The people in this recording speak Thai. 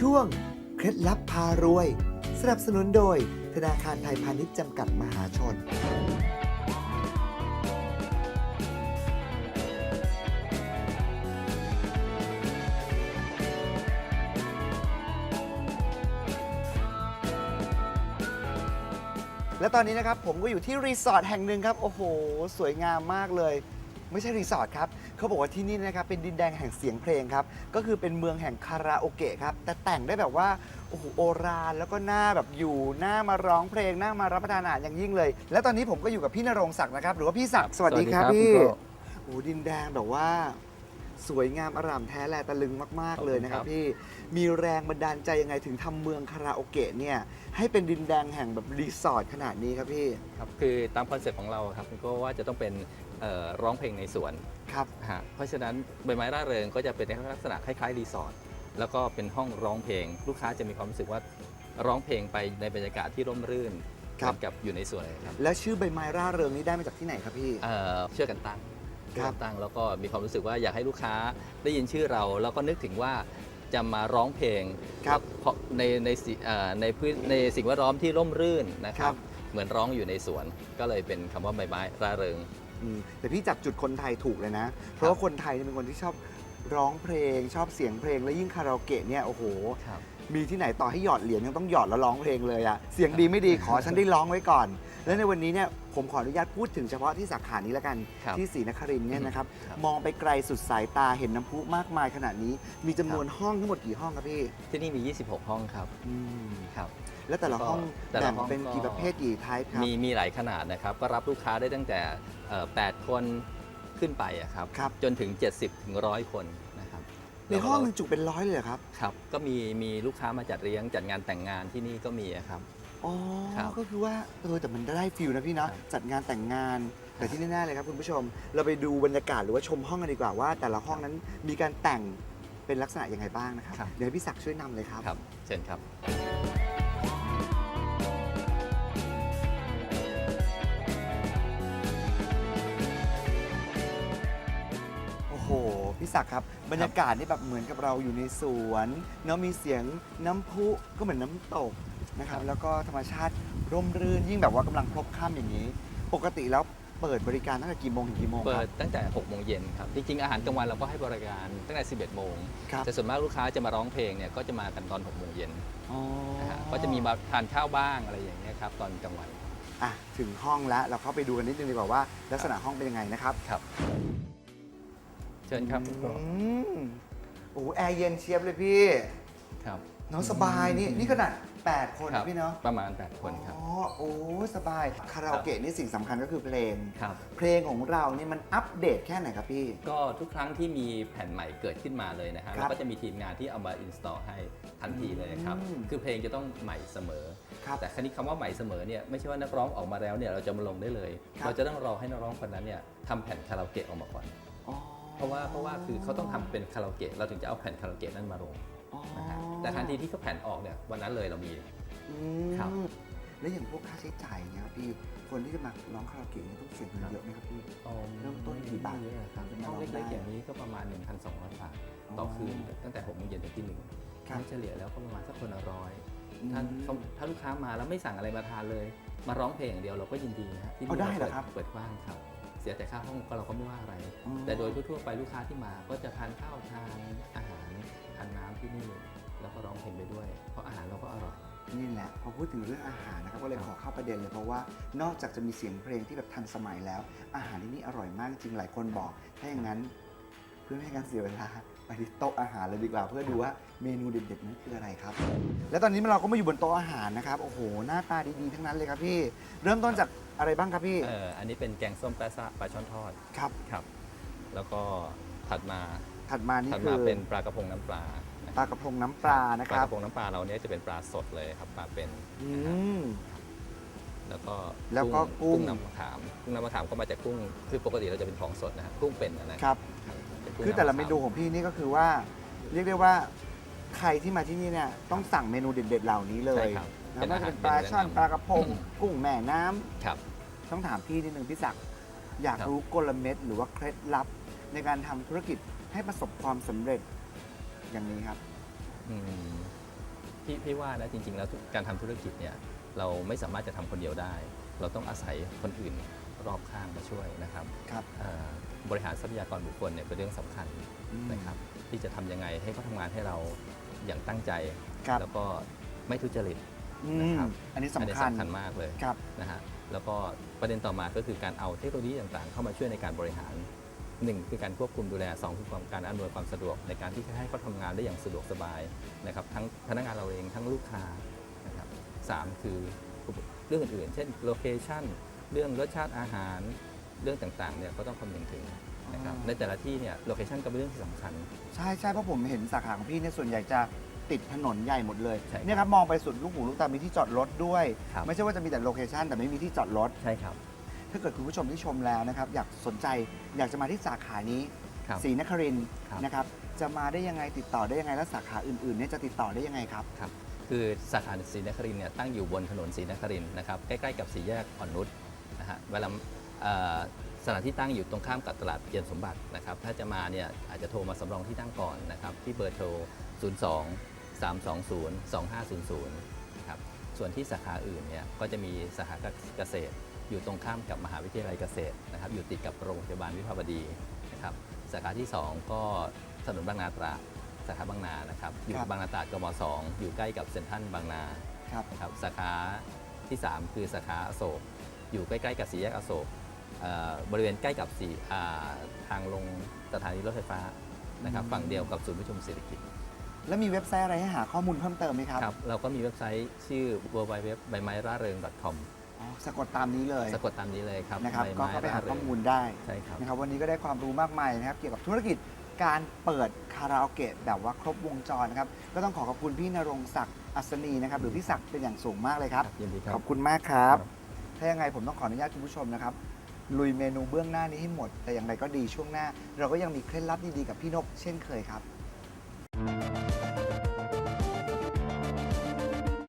ช่วง เคล็ดลับพารวย สนับสนุนโดย ธนาคารไทยพาณิชย์จำกัดมหาชน และตอนนี้นะครับผมก็อยู่ที่รีสอร์ทแห่งหนึ่งครับ โอ้โห สวยงามมากเลย ไม่ใช่รีสอร์ทครับเขาบอกว่าที่นี่นะครับเป็นดินแดงแห่งเสียงเพลงครับ ก็คือเป็นเมืองแห่งคาราโอเกะครับ แต่แต่งได้แบบว่าโอ้โหโอราณแล้วก็หน้าแบบอยู่หน้ามาร้องเพลงหน้ามารับประทานอาหารอย่างยิ่งเลย และตอนนี้ผมก็อยู่กับพี่นรงศักดิ์นะครับ หรือว่าพี่ศักดิ์สวัสดีครับสวัสดีพี่ครับโอ้โหดินแดงแบบว่า สวยงามอร่ามแท้แลตะลึงมาก ๆ เลยนะครับขอบคุณครับ พี่ มีแรงบันดาลใจยังไงถึงทำเมืองคาราโอเกะเนี่ย ให้เป็นดินแดงแห่งแบบรีสอร์ทขนาดนี้ครับพี่ ครับคือตามคอนเซ็ปต์ของเราครับก็ว่าจะต้องเป็นเอ่อร้องเพลงในสวนครับ ฮะเพราะฉะนั้นใบไม้ร่าเริงก็จะเป็นในลักษณะคล้ายๆรีสอร์ทแล้วก็เป็นห้องร้องเพลง ลูกค้าจะมีความรู้สึกว่าร้องเพลงไปในบรรยากาศที่ร่มรื่นครับ เหมือนกับอยู่ในสวนเลยครับแล้วชื่อใบไม้ร่าเริงนี้ได้มาจากที่ไหนครับพี่ เอ่อเชื่อกันตั้ง ครับเชื่อกันตั้งแล้วก็มีความรู้สึกว่าอยากให้ลูกค้าได้ยินชื่อเรา แล้วก็นึกถึงว่าจะมาร้องเพลงครับเพราะในในสิเอ่อในพื้นในสิ่งแวดล้อมที่ร่มรื่นนะคครัรับ บ เหมือนร้องอยู่ในสวนก็เลยเป็นคำว่าใบไม้ร่าเริง อืมแต่พี่จับจุดคนไทยถูกเลยนะ เพราะว่าคนไทยเนี่ยเป็นคนที่ชอบร้องเพลง ชอบเสียงเพลงแล้วยิ่งคาราโอเกะเนี่ยโอ้โหครับมีที่ไหนต่อให้หยอดเหรียญยังต้องหยอดแล้วร้องเพลงเลยอะเสียงดีไม่ดีขอฉันได้ร้องไว้ก่อน และในวันนี้เนี่ยผมขออนุญาตพูดถึงเฉพาะที่สาขานี้แล้วกัน ครับที่ศรีนครินทร์เนี่ยนะครับครับ มองไปไกลสุดสายตาเห็นน้ำพุมากมายขนาดนี้ มีจำนวนห้องทั้งหมดกี่ห้องครับพี่ที่นี่มี 26 ห้องครับอืมครับ แล้วแต่ละห้องแต่ละแบ่งห้องเป็นก็ กี่ประเภทกี่ไทป์ครับมีมีหลายขนาดนะครับ ก็รับลูกค้าได้ตั้งแต่เอ่อ8คนขึ้นไปอะครับ ครับ จนถึง 70ถึง100 คนนะครับในห้องหนึงจุเป็นร้อยเลยเหรอครับ ครับ ก็มีมีลูกค้ามาจัดเลี้ยงจัดงานแต่งงานที่นี่ก็มีอะครับ อ๋อ ครับก็คือว่าเออแต่มันได้ฟิลนะพี่เนาะครับจัดงานแต่งงานแต่ที่แน่ๆเลยครับคุณผู้ชม เราไปดูบรรยากาศหรือว่าชมห้องกันดีกว่าว่า แต่ละห้องนั้นมีการแต่งเป็นลักษณะยังไงบ้างนะครับ ครับ เดี๋ยวให้พี่ศักดิ์ช่วยนำเลยครับ ครับเชิญครับ โอ้โห พี่ศักดิ์ครับ บรรยากาศนี่แบบเหมือนกับเราอยู่ในสวนเนาะมีเสียงน้ำพุก็เหมือนน้ำตก นะครับครับ แล้วก็ธรรมชาติร่มรื่นยิ่งแบบว่ากำลังพลบค่ำอย่างนี้ ปกติแล้วเปิดบริการตั้งแต่กี่โมงถึงกี่โมงคเปิรัดบตั้งแต่6โมงเย็นครับ จริงๆ อาหารกลางวันเราก็ให้บริการตั้งแต่ 11 โมง ครับ แต่ส่วนมากลูกค้าจะมาร้องเพลงเนี่ยก็จะมากันตอน6โมงเย็นอ๋อนะฮะก็จะมีมาทานข้าวบ้างอะไรอย่างเงี้ยครับตอนกลางวัน อะถึงห้องแล้วเราเข้าไปดูกันนิดนึงดีกว่าว่า ลักษณะห้องเป็นยังไงนะครับครับเชิญครับอืมโอ้โหแอร์เย็นเชียบเลยพี่ ครับ เนาะสบายนี่นี่ขนาด 8 คนครันะบพี่เนาะประมาณ 8 คนครับ อ๋อ โอ้สบาย คาราโอเกะนี่สิ่งสำคัญก็คือเพลง ครับ เพลงของเรานี่มันอัปเดตแค่ไหนครับพี่ ก็ทุกครั้งที่มีแผ่นใหม่เกิดขึ้นมาเลยนะฮะครับเราก็จะมีทีมงานที่เอามาอินสตอลให้ทันทีเลยครับ อืมคือเพลงจะต้องใหม่เสมอ ครับแต่ครั้นี้คำว่าใหม่เสมอเนี่ยไม่ใช่ว่านักร้องออกมาแล้วเนี่ยเราจะมาลงได้เลย ครับ เราจะต้องรอให้นักร้องคนนั้นเนี่ยทำแผ่นคาราโอเกะออกมาก่อน อ๋อ เพราะว่าเพราะว่าคือเขาต้องทำเป็นคาราโอเกะเราถึงจะเอาแผ่นคาราโอเกะนั้นมาลงอ๋อ นะฮะแต่ทันทีที่เขาแผ่นออกเนี่ยวันนั้นเลยเรามีอืครับมแล้วอย่างพวกค่าใช้จ่ายเนี่ยครับพี่คนที่จะมาร้องคาราโอเกะเนี่ยต้องเสียเงินเยอะไหมครับพี่ เริ่มต้นกี่บาทเยอะครับห้องเล็กๆอย่างนี้ก็ประมาณ 1,200 บาทต่อคืนตั้งแต่6โมงเย็นถึงที่หนึ่งครับเฉลี่ยแล้วก็ประมาณสักคนละร้อยอืมถ้าเขาถ้าลูกค้ามาแล้วไม่สั่งอะไรมาทานเลย มาร้องเพลงอย่างเดียวเราก็ยินดีนะฮะที่เอาได้เหรอปิครับเปิดกว้างครับ เสียแต่ค่าห้องก็เราก็ไม่ว่าอะไรอ๋อแต่โดยทั่วๆไปลูกค้าที่มาก็จะทานข้าวทานอาหาร ทานน้ำที่นี่แล้วก็ร้องเพลงไปด้วย เพราะอาหารเราก็อร่อย นี่แหละพอพูดถึงเรื่องอาหารนะครับก็เลยครับขอเข้าประเด็นเลยเพราะว่านอกจากจะมีเสียงเพลงที่แบบทันสมัยแล้ว อาหารที่นี่อร่อยมากจริงหลายคนบอก ถ้าอย่างนั้นเพื่อไม่ให้การเสียเวลาไปที่โต๊ะอาหารเลยดีกว่า เพื่อดูว่าเมนูเด็ดๆนั้นคืออะไรครับ และตอนนี้เราก็มาอยู่บนโต๊ะอาหารนะครับโอ้โหหน้าตาดีๆทั้งนั้นเลยครับพี่ เริ่มต้นจากอะไรบ้างครับพี่เอออันนี้เป็นแกงส้มปลาซะปลาช่อนทอดครับครับ แล้วก็ถัดมา ถัดมานี่ถัดคืมาอเป็นปลากระพงน้ำปลานะปลากระพงน้ำปลานะปคลารักบระพงน้ำปลาเราเนี่ยจะเป็นปลาสดเลยครับปลาเป็นอืนะฮะม แล้วก็แล้วก็กุ้ง กุ้งน้ำมะขามกุ้งน้ำมะขามก็มาจากกุ้งคือปกติเราจะเป็นของสดนะฮะกุ้งเป็นนะนะครับ เป็นกุ้งคือแต่ละำเมขามนูของพี่นี่ก็คือว่า เรียกได้ว่าใครที่มาที่นี่เนี่ยต้องสั่งเมนูเด็ด ๆ เหล่านี้เลใช่ยครับแล้วก็จะเป็นอาหารปลาช่อนเป็ปลากระพงอืมกุ้งแม่น้ำครับ ต้องถามพี่นิดนึงพี่ศักดิ์อยากครับ รู้กลเม็ดหรือว่าเคล็ดลับในการทำธุรกิจ ให้ประสบความสำเร็จอย่างนี้ครับ อืมพี่พี่ว่านะจริง ๆ แล้วทุกการทำธุรกิจเนี่ยเราไม่สามารถจะทำคนเดียวได้ เราต้องอาศัยคนอื่นรอบข้างมาช่วยนะครับครับเอ่อบริหารทรัพยากรบุคคลเนี่ยเป็นเรื่องสำคัญอืม นะครับ ที่จะทำยังไงให้เขาทำงานให้เราอย่างตั้งใจ ครับแล้วก็ไม่ทุจริต อืนะมครับ อันนี้อันนี้สำคัญสำคัญมากเลยครับ นะฮะแล้วก็ประเด็นต่อมาก็คือการเอาเทคโนโลยีต่างๆ เข้ามาช่วยในการบริหาร หนึ่งคือการควบคุมดูแลสองคือความการอำนวยความสะดวกในการที่จะให้เขาทำงานได้อย่างสะดวกสบายนะครับทั้งพนักงานเราเองทั้งลูกค้านะครับสามคือเรื่องอื่นๆ เช่นโลเคชันเรื่องรสชาติอาหารเรื่องต่างๆเนี่ยก็ต้องคำนึงถึงนะครับอ๋อในแต่ละที่เนี่ยโลเคชันก็เป็นเรื่องที่สำคัญ ใช่ใช่เพราะผมเห็นสาขาของพี่เนี่ยส่วนใหญ่จะติดถนนใหญ่หมดเลยใช่ครับเนี่ยครับมองไปสุดลูกหูลูกตามีที่จอดรถด้วย ครับ ไม่ใช่ว่าจะมีแต่โลเคชันแต่ไม่มีที่จอดรถ ใช่ครับ ถ้าเกิดคุณผู้ชมที่ชมแล้วนะครับ อยากสนใจอยากจะมาที่สาขานี้ครับศรีนครินทร์ครับ นะครับ จะมาได้ยังไงติดต่อได้ยังไงแล้วสาขาอื่นๆเนี่ยจะติดต่อได้ยังไงครับครับ คือสาขาศรีนครินทร์เนี่ยตั้งอยู่บนถนนศรีนครินทร์นะครับใกล้ๆกับสี่แยกอ่อนนุชนะฮะเวลาเอ่อสถานที่ตั้งอยู่ตรงข้ามกับตลาดเย็นสมบัตินะครับถ้าจะมาเนี่ยอาจจะโทรมาสำรองที่ตั้งก่อนนะครับที่เบอร์โทร 02 320 2500นะครับส่วนที่สาขาอื่นเนี่ยก็จะมีสาขาเกษตร อยู่ตรงข้ามกับมหาวิทยาลัยเกษตรนะครับอยู่ติดกับโรงพยาบาลวิภาวดีนะครับสาขาที่ 2 ก็ถนนบางนาตราดสาขาบางนานะครับอยู่ครับบางนาตราดกมสองอยู่ใกล้กับเซ็นทรัลบางนาครับนะครับสาขาที่ 3 คือสาขาอโศกอยู่ใกล้ๆกับสี่แยกอโศกเอ่อบริเวณใกล้กับสี่อ่าทางลงสถานีรถไฟฟ้านะครับอืมฝั่งเดียวกับศูนย์ประชุมเศรษฐกิจ แล้วมีเว็บไซต์อะไรให้หาข้อมูลเพิ่มเติมไหมครับครับ เราก็มีเว็บไซต์ชื่อ w w w ใบไม้ร่าเริง .com อ๋อ สะกดตามนี้เลยสะกดตามนี้เลยครับนะครับใบก็ไม้เข้าไปหาร่เริข้องมูลได้ใช่ครับนะครับ วันนี้ก็ได้ความรู้มากมายนะครับ เกี่ยวกับธุรกิจการเปิดคาราโอเกะแบบว่าครบวงจรนะครับ ก็ต้องขอขอบคุณพี่นรงศักดิ์อัศนีนะครับ หรือพี่ศักดิ์เป็นอย่างสูงมากเลยครับยินดีครัขบอบคุณมากครับครับ ถ้ายังไงผมต้องขออนุญาตคุณผู้ชมนะครับลุยเมนูเบื้องหน้านี้ให้หมด แต่อย่างไรก็ดีช่วงหน้า เราก็ยังมีเคล็ดลับดีๆกับพี่นกเช่นเคยครับ